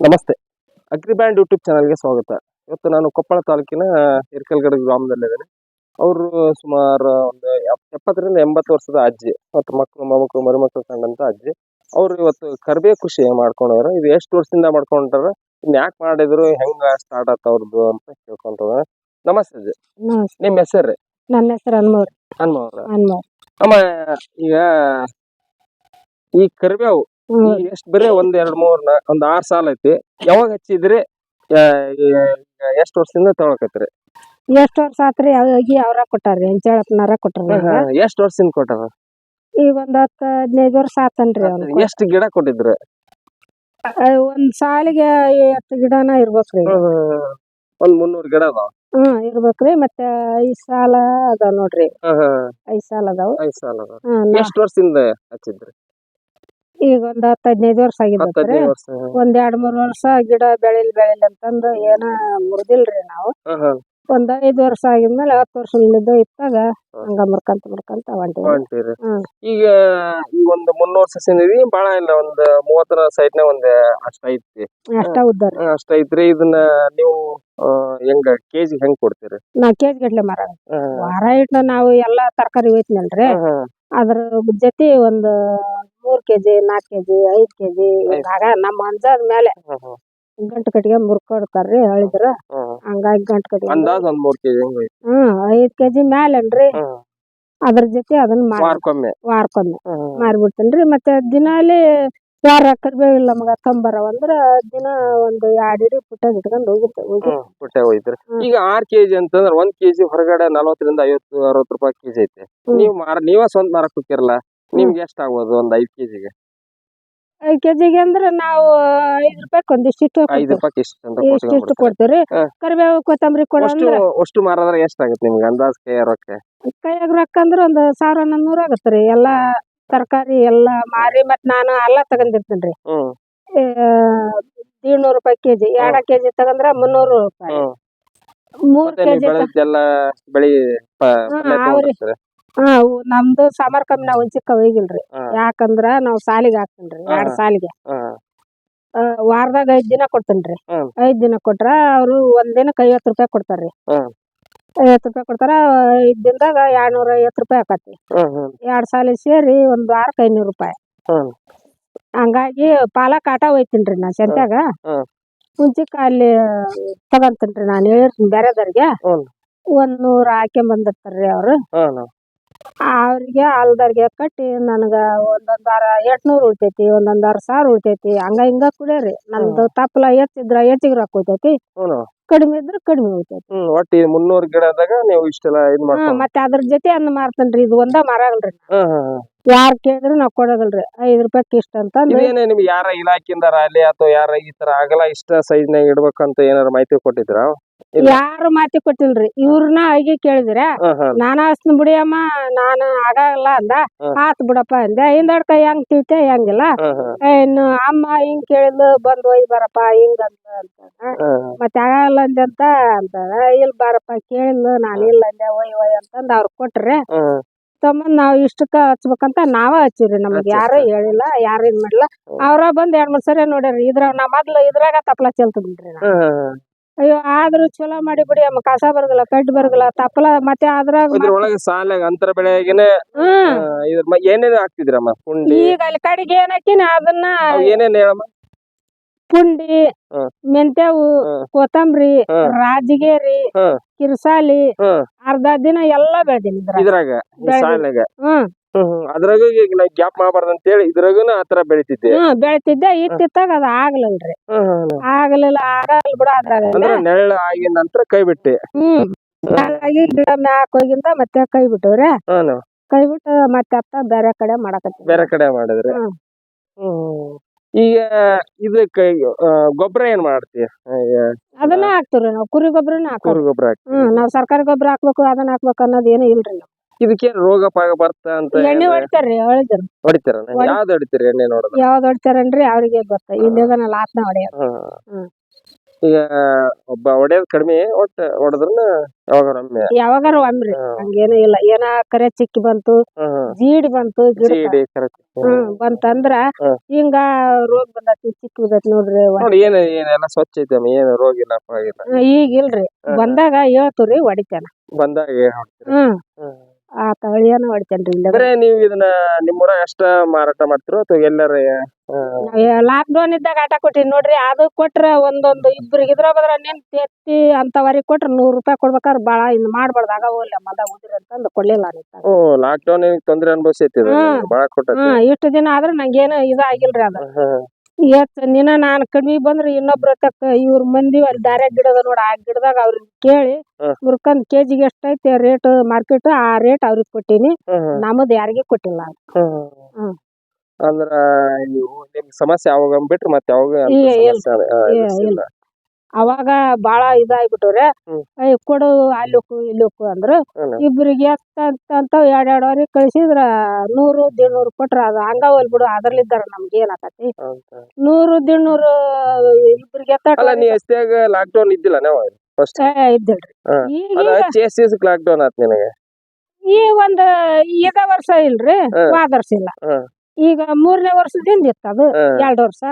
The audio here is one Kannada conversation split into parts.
ನಮಸ್ತೆ. ಅಗ್ರಿಬ್ಯಾಂಡ್ ಯೂಟ್ಯೂಬ್ ಚಾನಲ್ಗೆ ಸ್ವಾಗತ. ಇವತ್ತು ನಾನು ಕೊಪ್ಪಳ ತಾಲೂಕಿನ ಹಿರ್ಕಲ್ಗಡ ಗ್ರಾಮದಲ್ಲಿದ್ದೇನೆ. ಅವರು ಸುಮಾರು ಒಂದು ಎಪ್- ಎಪ್ಪತ್ತರಿಂದ ಎಂಬತ್ತು ವರ್ಷದ ಅಜ್ಜಿ ಮತ್ತು ಮಕ್ಕಳು ಮೊಮ್ಮಕ್ಕಳು ಮರಿಮಕ್ಕಳು ಕಂಡಂತ ಅಜ್ಜಿ. ಅವರು ಇವತ್ತು ಕರ್ಬೇ ಕೃಷಿ ಮಾಡ್ಕೊಂಡವ್ರ. ಇದು ಎಷ್ಟು ವರ್ಷದಿಂದ ಮಾಡ್ಕೊಂಡಾರ ಇನ್ ಯಾಕೆ ಮಾಡಿದ್ರು ಹೆಂಗ ಸ್ಟಾರ್ಟ್ ಆತ ಅವ್ರದ್ದು ಅಂತ ಕೇಳ್ಕೊಂತ ನಮಸ್ತೆ ಅಜ್ಜಿ. ನಿಮ್ಮ ಹೆಸರು ನನ್ನ ಹೆಸರು ಹನುಮವ್ರು ಹನುಮವ್ರ ಅಮ್ಮ ಈಗ ಈ ಕರಿಬೇವು ಎಷ್ಟ್ ಬರೀ ಒಂದ್ ಎರಡ್ ಮೂರ್ ನಾಲ್ಕ್ ಒಂದ್ ಆರ್ ಸಾಲ ಐತಿ. ಯಾವಾಗ ಹಚ್ಚಿದ್ರಿ? ಎಷ್ಟ್ ವರ್ಷದಿಂದ ತಗೊಳಕತ್ರಿ ಎಷ್ಟ್ ವರ್ಷ ಆತ್ರಿ? ಯಾವಾಗಿ ಅವ್ರ ಕೊಟ್ಟಾರ್ರಿ ಹೆಂಚಾಳಪ್ಪನಾರ ಕೊಟ್ಟಾರ. ಎಷ್ಟ್ ವರ್ಷದಿಂದ ಕೊಟ್ಟಾರ? ಈಗ ಒಂದ್ ಹತ್ತ ಹದಿನೈದು ವರ್ಷ ಆತನ್ರಿ ಅವ್ನ ಎಷ್ಟ್ ಗಿಡ ಕೊಟ್ಟಿದ್ರಿ? ಒಂದ್ ಸಾಲಿಗೆ ಹತ್ತು ಗಿಡನ ಇರ್ಬೇಕ್ರಿ. ಒಂದ್ ಮುನ್ನೂರ್ ಗಿಡ ಅದಾವ? ಹ್ಮ್ ಇರ್ಬೇಕ್ರಿ ಮತ್ತೆ ಐದ್ ಸಾಲ ಅದಾವ ನೋಡ್ರಿ. ಐದ್ ಸಾಲ ಅದಾವ. ಐದ್ ಸಾಲ ಅದಾವ. ಎಷ್ಟ್ ವರ್ಷದಿಂದ ಹಚ್ಚಿದ್ರಿ? ಈಗ ಒಂದ್ ಹತ್ತ ಹದಿನೈದು ವರ್ಷ ಆಗಿದ್ರಿ ಹದಿನೈದು ವರ್ಷ ಒಂದ್ ಎರಡ್ ಮೂರ್ ವರ್ಷ ಗಿಡ ಬೆಳಿಲ್ ಬೆಳಿಲ್ ಅಂತಂದು ಏನ ಮುರ್ದಿಲ್ರಿ ನಾವು. ಒಂದ್ ಐದ್ ವರ್ಷ ಆಗಿದ್ಮೇಲೆ ಹತ್ತು ವರ್ಷದಿಂದ ಇತ್ತಾಗ. ಹಂಗ ಮುರ್ಕಂತ ಮುರ್ಕಂತ ಹೊಂಟಿವಿ ಹೊಂಟಿರಿ ಹ್ಮ್. ಈಗ ಈ ಒಂದ್ ಮುನ್ನೂರ್ ಸಸಿನ ಬಹಳ ಇಲ್ಲ ಒಂದ್ ಮೂವತ್ತರ ಸೈಟ್ನಾಗ ಒಂದ್ ಅಷ್ಟ ಐತಿ ಅಷ್ಟ ಉದ್ದಾರ. ಹಾ, ಅಷ್ಟ ಐತ್ರಿ. ಇದನ್ನ ನೀವು ಆ, ಹೆಂಗ ಕೆಜಿ ಹೆಂಗ್ ಕೊಡ್ತೀರಿ? ನಾ ಕೆಜಿ ಗಟ್ಲೆ ಮರ ವಾರ ಇಟ್ಟು ನಾವು ಎಲ್ಲಾ ತರಕಾರಿ ಒಯ್ತಿನಲ್ರಿ. ಅದ್ರ ಜೊತೆ ಒಂದು ಮೂರ್ ಕೆಜಿ ನಾಲ್ಕ್ ಕೆಜಿ ಐದ್ ಕೆಜಿ ಆಗ ನಮ್ಮ ಅಂದಾಜ್ ಮೇಲೆ ಗಂಟು ಕಟ್ಟಿಗೆ ಮುರ್ಕೊಡ್ತಾರ್ರಿ ಹೇಳಿದ್ರ. ಹಂಗಾಗಿ ಗಂಟು ಕಟ್ಗೆ ಅಂದಾಜ್ ಒಂದ್ ಮೂರ್ ಕೆಜಿ ಹ್ಮ್ ಐದ್ ಕೆಜಿ ಮ್ಯಾಲೇನ್ರಿ. ಅದ್ರ ಜೊತೆ ಅದನ್ನ ವಾರಕ್ಕೊಮ್ಮೆ. ಮಾರ್ಬಿಡ್ತೇನ್ರಿ. ಮತ್ತೆ ದಿನಾಲಿ ಯಾರ ಕರ್ಬೇವಿಲ್ಲ ಮಗ ತಂಬರವ ಅಂದ್ರ ದಿನ ಒಂದ್ ಎರಡ್ ಇಡಿ ಪುಟ್ಟ ಇಟ್ಕೊಂಡ್ ಹೋಗಿರ್ತೇವೆ ಹೋಗಿ. ಪುಟ್ಟೆ ಹೋಯ್ತ್ರಿ ಈಗ ಆರ್ ಕೆಜಿ ಅಂತಂದ್ರ ಒಂದ್ ಕೆಜಿ ಹೊರಗಡೆ ನಲವತ್ತರಿಂದ ಐವತ್ತು ಅರವತ್ತು ರೂಪಾಯಿ ಕೆಜಿ ಐತೆ. ನೀವ್ ಮಾರ ನೀವ ಸ್ವಂತ ಮಾರಕ್ ಹೋಗಿರಲ್ಲ ನಿಮ್ಗೆ ಎಷ್ಟ್ ಆಗ್ಬೋದು ಒಂದ್ ಐದ್ ಕೆಜಿಗೆ? ಐದ್ ಕೆಜಿಗೆ ಅಂದ್ರ ನಾವು ಐದ್ ರೂಪಾಯಿ ಒಂದಿಷ್ಟು ಐದ್ ರೂಪಾಯಿ ಇಷ್ಟ ಅಂತ ಕೊಟ್ಕೊಂಡ್ಬಿಡ್ತೀರಿ. ಕೊಡ್ತೇವ್ರಿ ಹಾ. ಕರಿಬೇವು ಕೊತ್ತಂಬರಿ ಅಷ್ಟು ಅಷ್ಟು ಮಾರಾದ್ರೆ ಎಷ್ಟ್ ಆಗುತ್ತೆ ನಿಮ್ಗೆ ಅಂದಾಜ್ ಕೈ ರೊಕ್ಕ? ಕೈಯಾಗ ರೊಕ್ಕ ಅಂದ್ರ ಒಂದ್ ಸಾವಿರ ಹನ್ನೊಂದ್ ಆಗತ್ರಿ ಎಲ್ಲಾ ತರಕಾರಿ ಎಲ್ಲಾ ಮಾರಿ ಮತ್ ನಾನು ಅಲ್ಲ ತಗೊಂಡಿರ್ತೇನ್ರಿ ಹ್ಮ್ ಏಳ್ನೂರು ರೂಪಾಯಿ ಕೆಜಿ ಎರಡ ಕೆಜಿ ತಗಂದ್ರ ಮುನ್ನೂರು ರೂಪಾಯಿ ಹ್ಮ್ ಮೂರ್ ಮತ್ತೆ ನೀವ್ ಕೆಜಿ ಬೆಳೆದಿದ್ದೆಲ್ಲ ಬೆಳಿ ಪ- ಹ್ಮ್, ಪಲ್ಯ ಅವ್ರಿ. ತಗೊಂಡಿರ್ತೀರಿ. ಹಾ ಅವು ನಮ್ದು ಸಾಮಾರ್ ಕಮ್ಮಿ ನಾವ್ ಒಂಚಿಕ್ಕ ಹೋಗಿಲ್ರಿ ಹಾ. ಯಾಕಂದ್ರ ನಾವ್ ಸಾಲಿಗೆ ಹಾಕ್ತೇನ್ರಿ ಎರಡ್ ಹಾ. ಸಾಲಿಗೆ ಹಾ. ಆ, ವಾರದಾಗ ಐದ್ ದಿನ ಕೊಡ್ತೇನ್ರಿ ಹ್ಮ್. ಐದ್ ದಿನ ಕೊಟ್ರ ಅವ್ರು ಒಂದ್ ದಿನಕ್ಕೆ ಐವತ್ ರೂಪಾಯಿ ಕೊಡ್ತಾರ್ರಿ ಹ್ಮ್. ಐವತ್ ರೂಪಾಯಿ ಕೊಡ್ತಾರ ಐದ್ ದಿನದಾಗ ಎರಡ್ನೂರ ಐವತ್ತು ರೂಪಾಯಿ ಆಕತಿ ಹ್ಮ್ ಹ್ಮ್. ಎರಡ್ ಸಾಲಿ ಸೇರಿ ಒಂದ್ ವಾರಕ್ಕೆ ಐನೂರು ರೂಪಾಯಿ. ಹ್ಮ್. ಹಂಗಾಗಿ ಪಾಲಕ್ ಆಟ ಹೋಯ್ತೀನ್ರಿ ನಾ ಸಂತ್ಯಾಗ ಹ್ಮ್. ಮುಂಚಿಕ ಅಲ್ಲಿ ತಗೊಂತೀನ್ರಿ ನಾನು ಹೇಳಿರ್ತೀನಿ ಬೇರೆದವ್ರಿಗೆ ಹ್ಮ್. ಒಂದ್ ನೂರ ಹಾಕೊಂಡ್ ಬಂದಿರ್ತಾರ್ರಿ ಅವ್ರು ಹ್ಮ್. ಅವ್ರಿಗೆ ಅಲ್ದರ್ಗೆ ಕಟ್ಟಿ ನನಗೆ ಒಂದೊಂದ್ ವಾರ ಎಂಟ್ನೂರ್ ಉಳಿತೈತಿ ಒಂದೊಂದ್ ವಾರ ಸಾವಿರ ಉಳಿತೈತಿ ಹಂಗ ಹಿಂಗ ಕುಡಿಯರಿ. ನಮ್ದು ತಪ್ಪಲ ಹೆಚ್ಚಿದ್ರ ಹೆಚ್ಚಿಗೆ ರೊಕ್ಕ ಉಳಿತೈತಿ ಕಡಿಮೆ ಇದ್ರ ಕಡಿಮೆ ಉಳಿತೈತಿ. ಹ್ಮ್ ಒಟ್ಟ ಈ ಮುನ್ನೂರ್ ಗಿಡದಾಗ ನೀವು ಇಷ್ಟೆಲ್ಲ ಇದ್ ಮಾಡ್ಕೊಂಡ್ ಮತ್ತೆ ಅದ್ರ ಜೊತೆ ಅನ್ನ ಮಾರ್ತೇನ್ರಿ ಇದು ಒಂದ ಮಾರಲ್ರಿ. ಯಾರ್ ಕೇಳಿದ್ರು ನಾವ್ ಕೊಡೋದಿಲ್ರಿ. ಐದ್ ರೂಪಾಯಿ ಇಷ್ಟ ಅಂತ ಇದೇನೇ ನಿಮ್ಗೆ ಯಾರ ಇಲಾಖೆಯಿಂದ ಅಲ್ಲಿ ಅಥವಾ ಯಾರ ಈ ತರ ಆಗಲ್ಲ ಇಷ್ಟ ಸೈಜ್ ನಾಗ ಇಡ್ಬೇಕಂತ ಏನಾರ ಮಾಹಿತಿ ಕೊಟ್ಟಿದ್ರ? ಇಲ್ಲ. ಯಾರು ಮಾತಿ ಕೊಟ್ಟಿಲ್ರಿ. ಇವ್ರನ್ನ ಆಗಿ ಕೇಳಿದ್ರ? ನಾನ ಹಸ್ನ ಬಿಡಿಯಮ್ಮ ನಾನು ಆಗಲ್ಲ ಅಂದ. ಆತ್ ಬಿಡಪ್ಪ ಅಂದೆ. ಹಿಂದಡ್ಕ ಹೆಂಗ್ ತಿಳ್ತೆ ಹೆಂಗಿಲ್ಲ. ಇನ್ನು ಅಮ್ಮ ಹಿಂಗ್ ಕೇಳಿದ್ಲು ಬಂದ್ ಒಯ್ ಬರಪ್ಪ ಹಿಂಗ್ ಅಂತ ಅಂತಾನ. ಮತ್ತೆ ಆಗಲ್ಲ ಅಂದೆ ಅಂತ ಅಂತ ಇಲ್ ಬಾರಪ್ಪ ಕೇಳಿಲ್ಲ ನಾನು ಇಲ್ಲ ಅಂದೆ ಒಯ್ ಒಯ್ ಅಂತಂದ್ ಅವ್ರ ಕೊಟ್ರೆ ತಮ್ಮಂದ್ ನಾವ್ ಇಷ್ಟಕ್ಕ ಹಚ್ಬೇಕಂತ ನಾವ ಹಚ್ಚಿವ್ರಿ ನಮ್ಗೆ. ಯಾರು ಹೇಳಿಲ್ಲ ಯಾರು ಇದ್ ಮಾಡಿಲ್ಲ. ಅವ್ರ ಬಂದ್ ಎರಡ್ ಮೂರ್ ಸರಿ ನೋಡ್ಯಾರಿ ಇದ್ರಾಗ ನಾ ಮೊದ್ಲು ಇದ್ರಾಗ ತಪ್ಲ ಚೆಲ್ತಿದ್ರಿ ನಾ. ಅಯ್ಯೋ ಆದ್ರೂ ಚಲೋ ಮಾಡಿ ಬಿಡಿ ಅಮ್ಮ. ಕಸ ಬರಗಲ್ಲ ಕಡ್ಡಿ ಬರಗಲ್ಲ ತಪ್ಪಲ ಮತ್ತೆ ಅದ್ರಾಗ ಇದ್ರೊಳಗೆ ಸಾಲಾಗ ಅಂತರ ಇದ್ರ ಮ- ಹಾಕ್ತಿದ್ರಮ್ಮ ಈಗ ಅಲ್ಲಿ ಕಡೆಗೆ ಏನ್ ಹಾಕಿನ ಅದನ್ನ ಏನೇನ್ ಹೇಳಮ್ಮ? ಪುಂಡಿ. ಮೆಂತ್ಯವು ಹ್ಮ್. ಕೊತ್ತಂಬರಿ ರಾಜಗೇರಿ ರಾಜಗಿರಿ. ಕಿರ್ಸಾಲಿ ಹ್ಮ್. ಅರ್ಧ ದಿನ ಎಲ್ಲಾ ಬೆಳ್ದೀನಿ ಇದ್ರಾಗ. ಇದ್ರಾಗ ಈ ಹ್ಮ್ ಹ್ಮ್ ಹ್ಮ್. ಅದ್ರಾಗ ಈಗ ನಾ ಗ್ಯಾಪ್ ಮಾಡಬಾರ್ದು ಅಂತ ಹೇಳಿ ಇದ್ರಾಗನ ಆತರ ಬೆಳಿತಿದ್ದೆ. ಹ್ಮ್ ಬೆಳಿತಿದ್ದೆ. ಇತ್ತಿತ್ತಾಗ ಅದ ಆಗ್ಲಿಲ್ರಿ. ಹ್ಮ್ ಹ್ಮ್ ಹ್ಮ್. ಆಗ್ಲಿಲ್ಲ ಆಗಲ್ ಬಿಡ ಅದ್ರಾಗ. ಅಂದ್ರ ನೆರಳು ಆಗಿದ ನಂತರ ಕೈ ಬಿಟ್ಟೆ. ಹ್ಮ್ ಹಾಗಾಗಿ ಗಿಡ ಮ್ಯಾಕ್ ಹೋಗಿಂದ ಮತ್ತೆ ಕೈ ಬಿಟ್ಟವ್ರೆ. ಹ್ಮ್ ಕೈ ಬಿಟ್ಟು ಮತ್ತೆ ಅಪ್ಪ ಬೇರೆ ಕಡೆ ಮಾಡಕತ್ತೀವಿ ಬೇರೆ ಕಡೆ ಮಾಡಿದ್ರೆ. ಹ್ಮ್. ಹ್ಮ್. ಈಗ ಇದಕ್ಕ ಗೊಬ್ಬರ ಏನ್ ಮಾಡ್ತೀವಿ ಅದನ್ನ ಹಾಕ್ತಿವ್ರಿ ನಾವು. ಕುರಿ ಗೊಬ್ಬರನ ಹಾಕೋರಿ ಗೊಬ್ಬರ ಹ್ಮ್ ನಾವ್ ಸರ್ಕಾರಿ ಗೊಬ್ಬರ ಹಾಕ್ಬೇಕು ಅದನ್ನ ಹಾಕ್ಬೇಕು ಅನ್ನೋದ್ ಏನು ಇಲ್ರಿ ಇದಕ್ಕೆ ಇದಕ್ಕೇನ್ ರೋಗ ಪಾಗ ಬರ್ತ ಅಂತ ಎಣ್ಣೆ ಹೊಡಿತಾರ್ರಿ ಹೊಡಿತಾರ ಹೊಡಿತಾರ? ಹೊಡಿ- ಯಾವ್ದು ಹೊಡಿತೀರಿ ಎಣ್ಣೆ ನೋಡೋದು? ಯಾವ್ದ್ ಹೊಡಿತಾರನ್ರಿ ಅವ್ರಿಗೆ ಗೊತ್ತ. ನಾ ಲಾಸ್ನ ಹೊಡೆಯ ಹ್ಮ್. ಈಗ ಒಬ್ಬ ಹೊಡೆಯೋದ್ ಕಡಿಮೆ ಒಟ್ಟ ಹೊಡೆದ್ರನ ಯಾವಾಗ ಒಮ್ಮೆ. ಯಾವಾಗಾರ ಒಮ್ರಿ ಹಂಗೇನು ಇಲ್ಲ. ಏನ ಕರೆ ಚಿಕ್ಕಿ ಬಂತು ಜೀಡಿ ಬಂತು ಗಿಡ ಜೀಡಿ ಕರೆಕ್ಟ್ ಹ್ಮ್ ಬಂತಂದ್ರ. ಹಿಂಗ ರೋಗ ಬಂದತಿ ಚಿಕ್ಕ ಬಿದ್ದೈತಿ ನೋಡ್ರಿ. ಏನ ನೋಡಿ ಏನ್ ಏನೆಲ್ಲ ಸ್ವಚ್ಛ ಐತೆ ಅಮ್ಮ. ಏನು ರೋಗ ಇಲ್ಲ ಈಗ ಇಲ್ರಿ ಬಂದಾಗ ಹೇಳ್ತುರಿ ಹೊಡಿತೇನ. ಬಂದಾಗ ಏನ್ ಮಾಡ್ತೀರಿ? ಹ್ಮ್. ಹ್ಮ್. ಆ ತಳಿಯನ ಹೊಡಿತಾನ್ರಿ ಇಲ್ಲ ಅಂದ್ರೆ ನೀವು ಇದನ್ನ ನಿಮ್ಮೂರಾಗ ಅಷ್ಟ ಮಾರಾಟ ಮಾಡ್ತಿರೋ ಅಥವಾ ಎಲ್ಲರ ಲಾಕ್ ಡೌನ್ ಇದ್ದಾಗ ಆಟ ಕೊಟ್ಟಿನಿ ನೋಡ್ರಿ. ಅದು ಕೊಟ್ರ ಒಂದೊಂದು ಇಬ್ರಿಗೆ ಇದ್ರ ಬದ್ರ ನಿನ್ ತೆತ್ತಿ ಅಂತವರಿಗೆ ಕೊಟ್ರ ನೂರ್ ರೂಪಾಯಿ ಕೊಡ್ಬೇಕಾದ್ರೆ ಬಾಳ ಇದ್ ಮಾಡ್ಬಾರ್ದು. ಆಗ ಹೋಗ್ಲಿ ಮದ ಉದಿರಿ ಅಂತಂದ್ ಕೊಡ್ಲಿಲ್ಲ ಓ ಲಾಕ್ ಡೌನ್ ತೊಂದ್ರೆ ಅನುಭವಿಸೈತಿ. ಬಾಳ ಕೊಟ್ಟ ಇಷ್ಟು ದಿನ ಆದ್ರ ನಂಗೇನು ಇದಾಗಿಲ್ರಿ ಅದ. ಎತ್ ದಿನ ನಾನ್ ಕಡಿಮಿ ಬಂದ್ರ ಇನ್ನೊಬ್ರ ತಕ್ಕ ಇವ್ರ ಮಂದಿ ಅಲ್ಲಿ ದಾರ್ಯಾಗ ಗಿಡ ಅದ ನೋಡ ಆ ಗಿಡದಾಗ ಅವ್ರಿಗೆ ಕೇಳಿ ಗೆ ಮುರ್ಕಂದ್ ಕೆಜಿಗೆ ಎಷ್ಟೈತಿ ರೇಟ್ ಮಾರ್ಕೆಟ್ ಆ ರೇಟ್ ಅವ್ರಿಗೆ ಕೊಟ್ಟಿನಿ ನಮ್ದ ಯಾರಿಗೂ ಕೊಟ್ಟಿಲ್ಲ ಹ್ಮ್. ಅಂದ್ರ ನಿಮ್ ಸಮಸ್ಯೆ ಯಾವಾಗ ಬಿಟ್ರಿ ಮತ್ತೆ ಯಾವಾಗ ಅಂತ ಇಲ್ಲ. ಇಲ್ಲ. ಅವಾಗ ಬಾಳ ಇದಾಗ್ಬಿಟ್ಟವ್ರೆ. ಅಯ್ಯ ಕೊಡು ಅಲ್ಲೋಕು ಇಲ್ಲಿ ಅಂದ್ರ. ಇಬ್ರಿಗೆ ಎಷ್ಟ ಅಂತ ಎರಡ್ ಎರಡ್ ಅವ್ರಿಗೆ ಕಳ್ಸಿದ್ರ ನೂರು ದಿಡ್ನೂರು ಕೊಟ್ರ ಅದು ಹಂಗ ಹೋಲ್ ಬಿಡು ಅದ್ರಲ್ಲಿದ್ದಾರ ನಮ್ಗೆ ಏನ್ ಆಕತಿ ಅಂತ. ನೂರು ದಿಡ್ನೂರು ಇಬ್ರಿಗೆ ಅಲ್ಲ ನೀ ಲಾಕ್ ಡೌನ್ ಇದ್ದಿಲ್ಲ ನಾವು ಫಸ್ಟ್ ಇದ್ದಿಲ್ರಿ ಹಾ. ಈಗ ಅದ ಲಾಕ್ ಡೌನ್ ಆತ್ ನಿನಗೆ ಈ ಒಂದ್ ಇದ ವರ್ಷ ಇಲ್ರಿ ಹ್ಮ್. ವಾದ ವರ್ಷ ಇಲ್ಲ ಈಗ ಮೂರನೇ ವರ್ಷದಿಂದ ಇತ್ತು ಅದು ಹ್ಮ್. ಎರಡ್ ವರ್ಷ.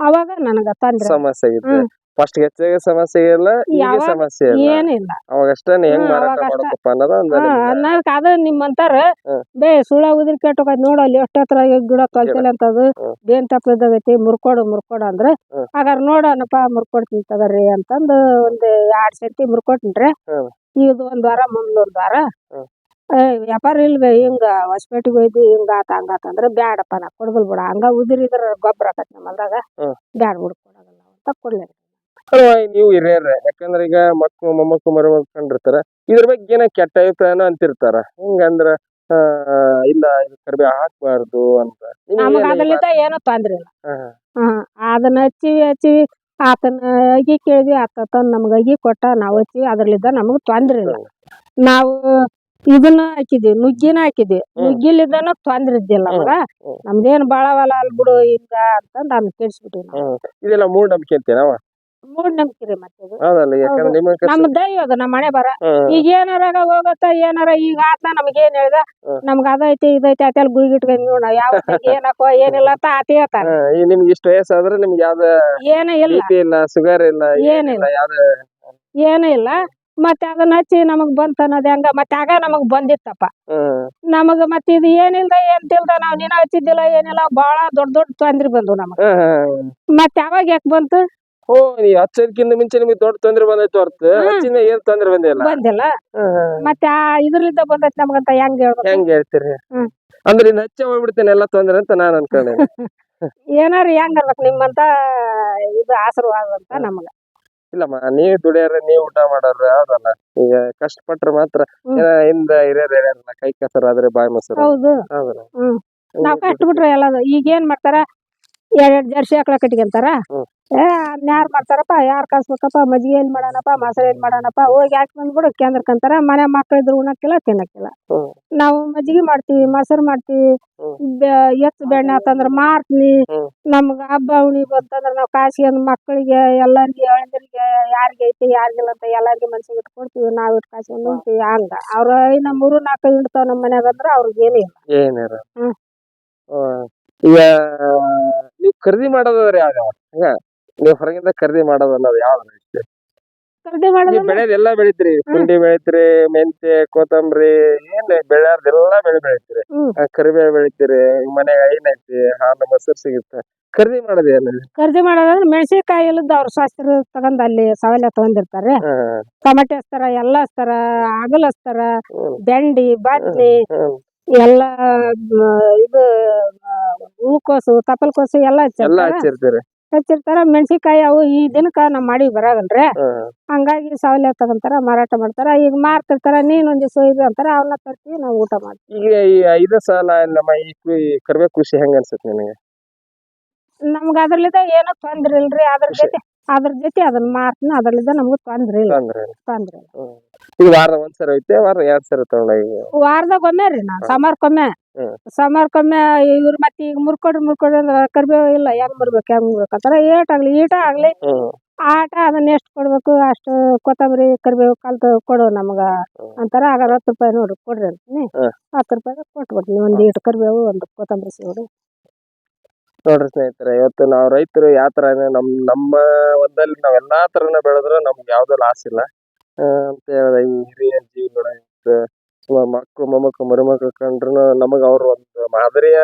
ಅವಾಗ ನನಗ ತಂದ್ರೆ ಸಮಸ್ಯೆ ಆಗಿತ್ತು. ಫಸ್ಟ್ ಹೆಚ್ಚಾಗ ಸಮಸ್ಯೆ ಇಲ್ಲ ಈಗ ಯಾವಾಗ ಸಮಸ್ಯೆ ಇಲ್ಲ ಏನಿಲ್ಲ ಅವಾಗ ಅಷ್ಟೇ ಹೆಂಗ್ ಹ್ಮ್, ಮಾರಾಟ ಅವಾಗ ಮಾಡಬೇಕಪ್ಪ ಅನ್ನೋದ ಒಂದ್ ಹಾ. ಅನ್ನಕ್ ಅದ ನಿಮ್ಮಂತಾರ ಹ್ಮ್. ಬೇ ಸುಳ ಉದಿರಿ ಕೆಟ್ಟೋಗದ್ ನೋಡ ಅಲ್ಲಿ ಎಷ್ಟು ಹತ್ರ ಗಿಡ ತೊಲ್ತಿಲ್ಲ ಅಂತದು ಹ್ಮ್. ಬೇನ್ ತಪ್ಪದೈತಿ ಮುರ್ಕೊಡು ಮುರ್ಕೊಡು ಅಂದ್ರ ಹ್ಮ್. ಹಾಗಾರ ನೋಡೋಣಪ್ಪ ಮುರ್ಕೊಡ್ತೀನಿ ತಗರಿ ಅಂತಂದು ಒಂದ್ ಎರಡ್ ಸೆಂಟಿ ಮುರ್ಕೊಟ್ನ್ರಿ ಹ್ಮ್. ಇದು ಒಂದ್ ವಾರ ಮುಂದೊಂದ್ ವಾರ ಹ್ಮ್. ಏ ವ್ಯಾಪಾರ ಇಲ್ವೇ ಹಿಂಗ ಹೊಸಪೇಟೆಗೆ ಹೋಯ್ತಿ ಹಿಂಗ ಆತ ಹಂಗಾತ ಅಂದ್ರೆ ಬ್ಯಾಡಪ್ಪ ನಾ ಕೊಡ್ಬಲ್ ಬಿಡ ಹಂಗ ಉದಿರಿದ್ರ ಗೊಬ್ಬರ ಆಕತ್ ನಮ್ಮ ಹೊಲ್ದಾಗ ಹ್ಮ್. ಬ್ಯಾಡ ಬಿಡು ಕೊಡಗಲ್ಲ ಅಂತ ಕೊಡ್ಲಿ ನೀವು ಹಿರಿಯರ ಯಾಕಂದ್ರೆ ಈಗ ಮಕ್ಕಳು ಮೊಮ್ಮಕ್ಕಳು ಮರಿ ಕಂಡಿರ್ತಾರ ಇದ್ರ ಬಗ್ಗೆ ಏನ ಕೆಟ್ಟ ಅಭಿಪ್ರಾಯನ ಅಂತಿರ್ತಾರ. ಹಿಂಗಂದ್ರ ಇಲ್ಲ ಇದು ಕರ್ಬೆ ಹಾಕ್ಬಾರ್ದು ಅಂತ. ಏನೋ ನಮಗ ಏನ್ ಈ ಅದ್ರಲ್ಲಿದ್ದ ಏನೂ ತೊಂದ್ರೆ ಇಲ್ಲ. ಅದನ್ನ ಹಚ್ಚಿವಿ ಹಚ್ಚಿವಿ ಆತನ ಅಗಿ ಕೇಳಿದ್ವಿ ಆತ ನಮ್ಗ ಅಗಿ ಕೊಟ್ಟ ನಾವ್ ಹಚ್ಚಿವಿ ಅದ್ರಲ್ಲಿದ್ದ ನಮಗ್ ತೊಂದ್ರೆ ಇಲ್ಲ. ನಾವು ಇದನ್ನ ಹಾಕಿದ್ವಿ ನುಗ್ಗಿನ ಹಾಕಿದ್ವಿ. ನುಗ್ಗಿಲಿದ್ದನ ತೊಂದ್ರೆ ಇದ್ದಿಲ್ಲ ನಮಗ. ನಮ್ದೇನ್ ಬಾಳ ಹೊಲ ಅಲ್ ಬಿಡು ಹಿಂಗ ಅಂತಂದ್ ಅದನ್ನ ಕೆಡ್ಸ್ಬಿಟ್ಟಿವಿ. ಇದೆಲ್ಲ ಮೂಢನಂಬಿಕೆ ಅಂತೀನವ ಮೂಡ್ ನಂಬಿಕೆ ಮತ್ತೆ ಇದು ಹೌದಲ್ಲ ಯಾಕಂದ್ರೆ ನಮ್ ದೈವ ಅದು ನಮ್ಮ ಮನೆ ಬರ ಈಗ ಏನಾರ ಹೋಗತ್ತ ಏನಾರ ಈಗ ಆತ ನಮ್ಗೆ ಏನ್ ಹೇಳ್ದ. ನಮ್ಗ ಅದೈತಿ ಇದೈತಿ ಅತೆಲ್ ಗುಯ್ಗಿಟ್ಕೊಂಡ್ ನೋಡ ಯಾವ ಏನಕ್ಕೋ ಏನಿಲ್ಲ ಅಂತ ಆತ ಹೇಳ್ತಾರ ಹಾ, ನಿಮ್ಗೆ ಇಷ್ಟ ವಯಸ್ಸಾದ್ರೆ ನಿಮ್ಗೆ ಯಾವ್ದ ಏನ ಇಲ್ಲ. ಇಲ್ಲ ಶುಗರ್ ಇಲ್ಲ ಏನಿಲ್ಲ. ಏನಿಲ್ಲ ಯಾವ್ದ ಏನೂ ಇಲ್ಲ. ಮತ್ತೆ ಅದನ್ನ ಹಚ್ಚಿ ನಮಗ್ ಬಂತ ಅನ್ನೋದ್ ಹೆಂಗ? ಮತ್ತೆ ಆಗ ನಮಗ್ ಬಂದಿತ್ತಪ್ಪ. ಹ್ಮ್ ನಮಗ ಮತ್ತೆ ಇದು ಏನಿಲ್ದ ಏನ್ ತಿಳ್ದ ನಾವ್ ನೀನ ಹಚ್ಚಿದ್ದಿಲ್ಲ ಏನಿಲ್ಲ ಬಾಳ ದೊಡ್ಡ ದೊಡ್ಡ ತೊಂದ್ರೆ ಬಂದು ನಮಗ. ಹ್ಮ್. ಮತ್ತೆ ಯಾವಾಗ ಯಾಕೆ ಬಂತು? ಓ ನೀ ಹಚ್ಚೋದ್ಕಿಂತ ಮುಂಚೆ ನಿಮಗೆ ದೊಡ್ಡ ತೊಂದ್ರೆ ಬಂದೈತೆ ಹೊರತು. ಹಚ್ಚಿನ ಏನ್ ತೊಂದ್ರೆ ಬಂದಿಲ್ಲ. ಬಂದಿಲ್ಲ. ಮತ್ತೆ ಆ ಇದ್ರಲ್ಲಿಂದ ಬಂದೈತಿ ನಮಗಂತ ಹೆಂಗ್ ಹೇಳ್ಬೇಕು? ಹೆಂಗ್ ಹೇಳ್ತೀರಿ? ಹ್ಮ್. ಅಂದ್ರೆ ಇನ್ನು ಹಚ್ಚೆ ಹೋಗ್ಬಿಡ್ತೇನೆ ಎಲ್ಲ ತೊಂದ್ರೆ ಅಂತ ನಾನ್ ಅನ್ಕೊಂಡೆ ಏನಾರು ಹೆಂಗ್ ಅನ್ಬೇಕು? ನಿಮ್ಮಂತ ಇದು ಆಶೀರ್ವಾದ ಅಂತ ನಮಗ. ಇಲ್ಲಮ್ಮ ನೀವ್ ದುಡಿಯಾರ ನೀವ್ ಊಟ ಮಾಡಾರ ಹೌದಲ್ಲ ಈಗ ಕಷ್ಟಪಟ್ರೆ ಮಾತ್ರ. ಹ್ಮ್. ಏನೋ ಹಿಂದ ಹಿರಿಯರ್ ಹಿರಿಯರಲ್ಲ ಕೈ ಕೆಸರಾದ್ರೆ ಬಾಯಿ ಮೊಸರು. ಹೌದು. ಹೌದಲ್ಲ. ನಾವ್ ಕಷ್ಟ ಬಿಟ್ರೆ ಈಗ ಏನ್ ಮಾಡ್ತಾರ? ಎರಡ್ ಜರ್ಸಿ ಆಕಳ ಕಟ್ಕೊಂತಾರ ಯಾರ್ ಮಾಡ್ತಾರಪ್ಪ? ಯಾರ್ ಕಾಸ್ಬೇಕಪ್ಪ? ಮಜ್ಜಿಗೆ ಏನ್ ಮಾಡಾನಪ್ಪ ಮೊಸರು ಏನ್ ಮಾಡಾನಪ್ಪ ಹೋಗಿ ಯಾಕೆ ಬಂದ್ಬಿಡು ಕೇಂದ್ರಕ್ಕಂತಾರ. ಮನೆ ಮಕ್ಳ ಇದ್ರ ಉಣಕ್ಕಿಲ್ಲ ತಿನ್ನಕ್ಕಿಲ್ಲ. ನಾವು ಮಜ್ಜಿಗೆ ಮಾಡ್ತೀವಿ ಮೊಸರು ಮಾಡ್ತೀವಿ. ಎತ್ತು ಬೆಣ್ಣೆ ಆತಂದ್ರ ಮಾರ್ತೀವಿ ಹ್ಮ್. ನಮ್ಗ ಹಬ್ಬ ಹುಣಿ ಬಂತಂದ್ರ ನಾವ್ ಕಾಸ್ಕೊಂಡ್ ಮಕ್ಕಳಿಗೆ ಎಲ್ಲಾರ್ಗಿ ಅಳಿಂದ್ರಿಗೆ ಯಾರಿಗೆ ಐತಿ ಯಾರಿಗಿಲ್ಲ ಅಂತ ಎಲ್ಲಾರ್ಗಿ ಮನ್ಸಿಗೆ ಇಟ್ಕೊಡ್ತೀವಿ. ನಾವ್ ಇಟ್ ಕಾಸ್ಕೊಂಡ್ ಉಣ್ತೀವಿ. ಹಂಗ. ಅವ್ರ ಇನ್ನ ಮೂರು ನಾಲ್ಕು ಇಡ್ತಾವ ನಮ್ ಮನ್ಯಾಗ ಅಂದ್ರ ಅವ್ರಿಗೆ ಏನಿಲ್ಲ. ಹ್ಮ್. ಈಗ ನೀವು ಖರೀದಿ ಮಾಡೋದಾದ್ರೆ ಯಾವ ಹಂಗ? ನೀವು ಹೊರಗಿಂದ ಖರೀದಿ ಮಾಡೋದು ಅನ್ನೋದು ಯಾವ್ದು ಖರೀದಿ ನೀವ್ ಮಾಡೋದು ಎಲ್ಲಾ ಬೆಳಿತೀರಿ. ಪುಂಡಿ ಬೆಳಿತೀರಿ ಮೆಂತೆ ಕೊತ್ತಂಬರಿ ಏನ್ ಎಲ್ಲಾ ಬೆಳೆ ಬೆಳಿತೀರಿ. ಹ್ಮ್. ಆ, ಕರಿಬೇವು ಬೆಳಿತೀರಿ ಮನೆ ಐನ್ ಐತಿ ಹಾಲು ಮೊಸರು ಸಿಗುತ್ತೆ. ಖರೀದಿ ಮಾಡೋದು ಏನು? ಖರೀದಿ ಮಾಡೋದಂದ್ರೆ ಮೆಣಸಿನಕಾಯಿ ಇಲ್ಲದ ಅವ್ರ ಶಾಸ್ತ್ರ ತಗೊಂಡ್ ಅಲ್ಲಿ ಸಾವೆಲ್ಲ ತಗೊಂಡಿರ್ತಾರೆ. ಹ್ಮ್ ಟೊಮೆಟೊ ಹಚ್ತಾರ ಎಲ್ಲ ಹಚ್ತಾರ ಆಗಲ್ ಹಚ್ತಾರ ಹ್ಮ್. ಬೆಂಡಿ ಬದ್ನಿ ಹ್ಮ್. ಎಲ್ಲ ಇದು ಹೂಕೋಸು ತಪಲ್ಕೋಸು ಎಲ್ಲ ಎಲ್ಲಾ ಹಚ್ಚಿರ್ತಾರ. ಮೆಣಸಿನಕಾಯಿ ಅವು ಈ ದಿನಕ್ಕ ನಮ್ ಮಾಡಿ ಬರಾಗಲ್ರಿ ಹಂಗಾಗಿ ಸವಲ ತಗೊಂತಾರ ಮಾರಾಟ ಮಾಡ್ತಾರ. ಈಗ ಮಾರ್ತಿರ್ತಾರ ನೀನ್ ಒಂದ್ ದಿವಸ ಇದು ಅಂತಾರ ಅವನ್ನ ತರ್ತೀವಿ ನಾವು ಊಟ ಮಾಡ್ತೀವಿ. ಈಗ ಈ ಐದು ಸಾಲ ನಮ್ಮ ಈ ಕು- ಕೃಷಿ ಹೆಂಗ ಅನ್ಸುತ್ತೆ ನಿನಗೆ? ನಮ್ಗ ಅದ್ರಲ್ಲಿದ್ದ ಏನೋ ತೊಂದ್ರೆ ಇಲ್ರಿ ಅದ್ರ. ಜೊತೆ ಅದ್ರ ಜೊತೆ ಅದನ್ನ ಮಾರ್ತೀನಿ ಅದ್ರಲ್ಲಿದ್ದ ನಮ್ಗೂ ತೊಂದ್ರೆ ಇಲ್ಲ ತೊಂದ್ರೆ ಇಲ್ಲ. ತೊಂದ್ರೆ ಇಲ್ಲ ಹ್ಮ್. ಈಗ ವಾರ ಒಂದ್ಸರಿ ಐತೆ ವಾರ ಎರಡ್ ಸರಿ ಈಗ ವಾರದಾಗ ಒಮ್ಮೆ ರೀ ನಾ ಸಮಾರ್ಕೊಮ್ಮೆ ಹ್ಮ್. ಸಮಾರ್ಕೊಮ್ಮೆ ಇವ್ರ ಮತ್ತೆ ಈಗ ಮುರ್ಕೊಡ್ರಿ ಮುರ್ಕೊಡ್ರಿ ಅಂದ್ರೆ ಕರ್ಬೇವು ಇಲ್ಲ ಹೆಂಗ್ ಬರ್ಬೇಕು ಹೆಂಗ್ ಬರ್ಬೇಕು ಅಂತಾರ ಏಟ್ ಆಗ್ಲಿ ಈಟ ಆಗ್ಲಿ ಹ್ಮ್ ಆಟ ಅದನ್ನ ಎಷ್ಟು ಕೊಡ್ಬೇಕು ಅಷ್ಟು ಕೊತ್ತಂಬರಿ ಕರಿಬೇವು ಕಲ್ತು ಕೊಡು ನಮ್ಗ. ಅಂತಾರ ಆಗ ಹತ್ತು ರೂಪಾಯಿ ನೋಡ್ರಿ ಕೊಡ್ರಿ ಅಂತೀನಿ ಹ್ಮ್. ಹತ್ತು ರೂಪಾಯಿ ಕೊಟ್ಬಿಡ್ತೀನಿ ಒಂದ್ ಈಟ್ ಕರಿಬೇವು ಒಂದು ಕೊತ್ತಂಬರಿ ಸಿಗೋಡು ನೋಡ್ರಿ ಸ್ನೇಹಿತರೆ, ಇವತ್ತು ನಾವು ರೈತರು ಯಾವ ತರ ನಮ್, ನಮ್ಮ ಹೊಲದಲ್ಲಿ ನಾವ್ ಎಲ್ಲಾ ತರನ ಬೆಳೆದ್ರು ನಮ್ಗೆ ಯಾವ್ದು ಲಾಸ್ ಇಲ್ಲ. ಅಂತ ಹೇಳಿದ್ರೆ ಈ ಹಿರಿಯ ಜೀವಿಗಳು ಇವತ್ತು ಮಕ್ಕಳು ಮೊಮ್ಮಕ್ಕಳು ಮರುಮಕ್ಕಳು ಕಂಡ್ರು ನಮಗ ಅವ್ರು ಒಂದು ಮಾದರಿಯ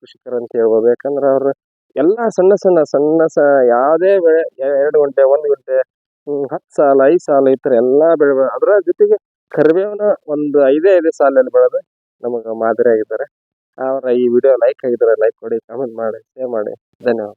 ಕೃಷಿಕರು ಅಂತ ಹೇಳ್ಬೋದು. ಯಾಕಂದ್ರೆ ಅವ್ರು ಎಲ್ಲಾ ಸಣ್ಣ ಸಣ್ಣ ಸಣ್ಣ, ಸ, ಯಾವುದೇ ಬೆಳೆ ಎರಡು ಗಂಟೆ, ಒಂದ್ ಗಂಟೆ ಹತ್ತು ಸಾಲ, ಐದು ಸಾಲ ಈ ತರ ಎಲ್ಲಾ ಬೆಳೆ, ಅದರ ಅದ್ರ ಜೊತೆಗೆ ಕರಿಬೇವನ ಒಂದು ಐದೇ ಐದೇ ಸಾಲಲ್ಲಿ ಬೆಳೆದು ನಮಗೆ ಮಾದರಿ ಆಗಿದ್ದಾರೆ ಅವರ ಈ ವಿಡಿಯೋ ಲೈಕ್ ಆಗಿದ್ರೆ ಲೈಕ್ ಕೊಡಿ ಕಾಮೆಂಟ್ ಮಾಡಿ ಶೇರ್ ಮಾಡಿ. ಧನ್ಯವಾದ.